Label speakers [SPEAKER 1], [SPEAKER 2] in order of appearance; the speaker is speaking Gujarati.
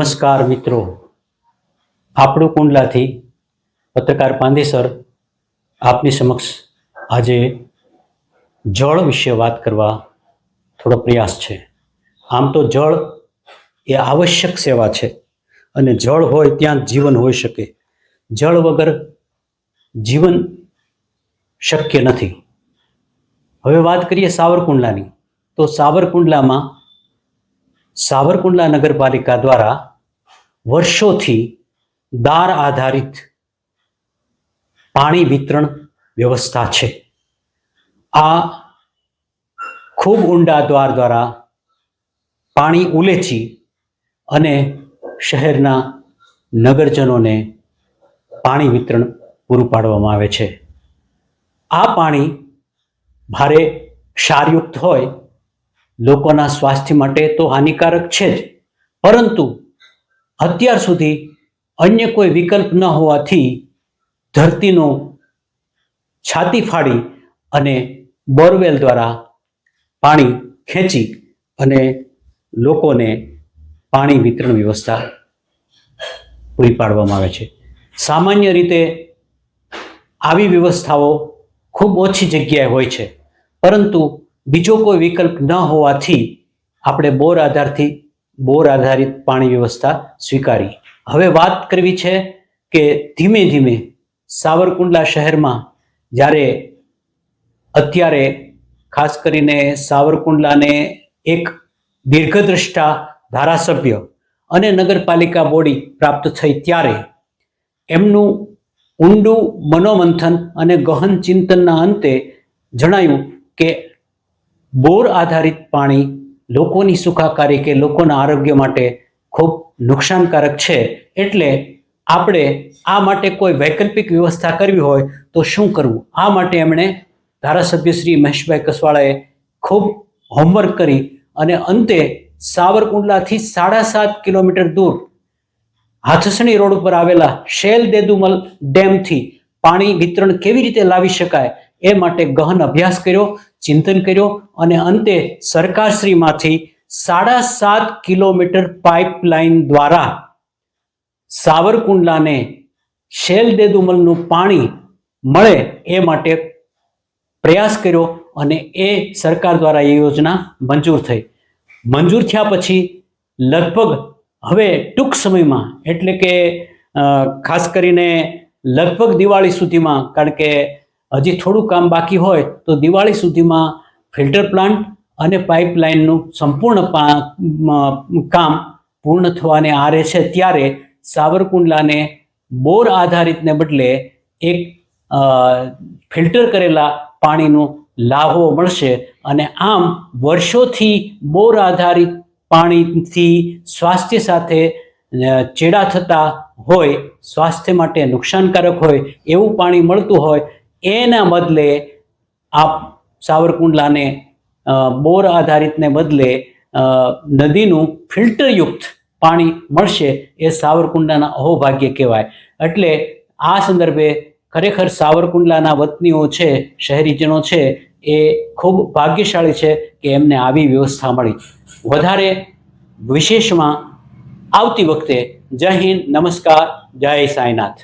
[SPEAKER 1] નમસ્કાર મિત્રો. આપણું કુંડલાથી પત્રકાર પાંદેસર આપની સમક્ષ આજે જળ વિશે વાત કરવા થોડો પ્રયાસ છે. આમ તો જળ એ આવશ્યક સેવા છે અને જળ હોય ત્યાં જીવન હોઈ શકે. જળ વગર જીવન શક્ય નથી. હવે વાત કરીએ સાવરકુંડલાની. તો સાવરકુંડલામાં સાવરકુંડલા નગરપાલિકા દ્વારા વર્ષોથી દાર આધારિત પાણી વિતરણ વ્યવસ્થા છે. આ ખૂબ ઊંડા દ્વાર દ્વારા પાણી ઉલેચી અને શહેરના નગરજનોને પાણી વિતરણ પૂરું પાડવામાં આવે છે. આ પાણી ભારે ક્ષારયુક્ત હોય લોકોના સ્વાસ્થ્ય માટે તો હાનિકારક છે જ. પરંતુ અત્યાર સુધી અન્ય કોઈ વિકલ્પ ન હોવાથી ધરતીનો છાતી ફાડી અને બોરવેલ દ્વારા પાણી ખેંચી અને લોકોને પાણી વિતરણ વ્યવસ્થા પૂરી પાડવામાં આવે છે. સામાન્ય રીતે આવી વ્યવસ્થાઓ ખૂબ ઓછી જગ્યાએ હોય છે. પરંતુ બીજો કોઈ વિકલ્પ ન હોવાથી આપણે બોર આધારથી બોર આધારિત પાણી વ્યવસ્થા સ્વીકારી. હવે વાત કરવી છે કે ધીમે ધીમે સાવરકુંડલા શહેરમાં જ્યારે અત્યારે ખાસ કરીને સાવરકુંડલાને એક દીર્ઘદ્રષ્ટા ધારાસભ્ય અને નગરપાલિકા બોડી પ્રાપ્ત થઈ ત્યારે એમનું ઊંડું મનોમંથન અને ગહન ચિંતનના અંતે જણાયું કે બોર આધારિત પાણી લોકોની સુખાકારી કે લોકોના આરોગ્ય માટે ખૂબ નુકસાનકારક છે. એટલે આપણે આ માટે કોઈ વૈકલ્પિક વ્યવસ્થા કરવી હોય તો શું કરવું? આ માટે એમણે ધારાસભ્ય શ્રી મહેશભાઈ કસવાળાએ ખૂબ હોમવર્ક કરી અને અંતે સાવરકુંડલાથી સાડા સાત કિલોમીટર દૂર હાથસણી રોડ ઉપર આવેલા શેલ દેદુમલ ડેમથી પાણી વિતરણ કેવી રીતે લાવી શકાય? એ માટે ગહન અભ્યાસ કર્યો, ચિંતન કર્યો અને અંતે સરકારશ્રીમાંથી સાડા સાત કિલોમીટર પાઇપલાઇન દ્વારા સાવરકુંડલાને શેલ દેદુમલનું પાણી મળે એ માટે પ્રયાસ કર્યો અને એ સરકાર દ્વારા એ યોજના મંજૂર થઈ. મંજૂર થયા પછી લગભગ હવે ટૂંક સમયમાં, એટલે કે ખાસ કરીને લગભગ દિવાળી સુધીમાં, કારણ કે હજી થોડું કામ બાકી હોય તો દિવાળી સુધીમાં ફિલ્ટર પ્લાન્ટ અને પાઇપલાઇનનું સંપૂર્ણ કામ પૂર્ણ થવાને આરે છે ત્યારે સાવરકુંડલાને બોર આધારિતને બદલે એક ફિલ્ટર કરેલા પાણીનો લાભો મળશે અને આમ વર્ષોથી બોર આધારિત પાણીથી સ્વાસ્થ્ય સાથે ચેડા થતા હોય, સ્વાસ્થ્ય માટે નુકસાનકારક હોય એવું પાણી મળતું હોય એના બદલે આપ સાવરકુંડલાને બોર આધારિતને બદલે નદીનું ફિલ્ટરયુક્ત પાણી મળશે એ સાવરકુંડલાના અહોભાગ્ય કહેવાય. એટલે આ સંદર્ભે ખરેખર સાવરકુંડલાના વતનીઓ છે, શહેરીજનો છે, એ ખૂબ ભાગ્યશાળી છે કે એમને આવી વ્યવસ્થા મળી. વધારે વિશેષમાં આવતી વખતે જય હિન્દ, નમસ્કાર, જય સાંઈનાથ.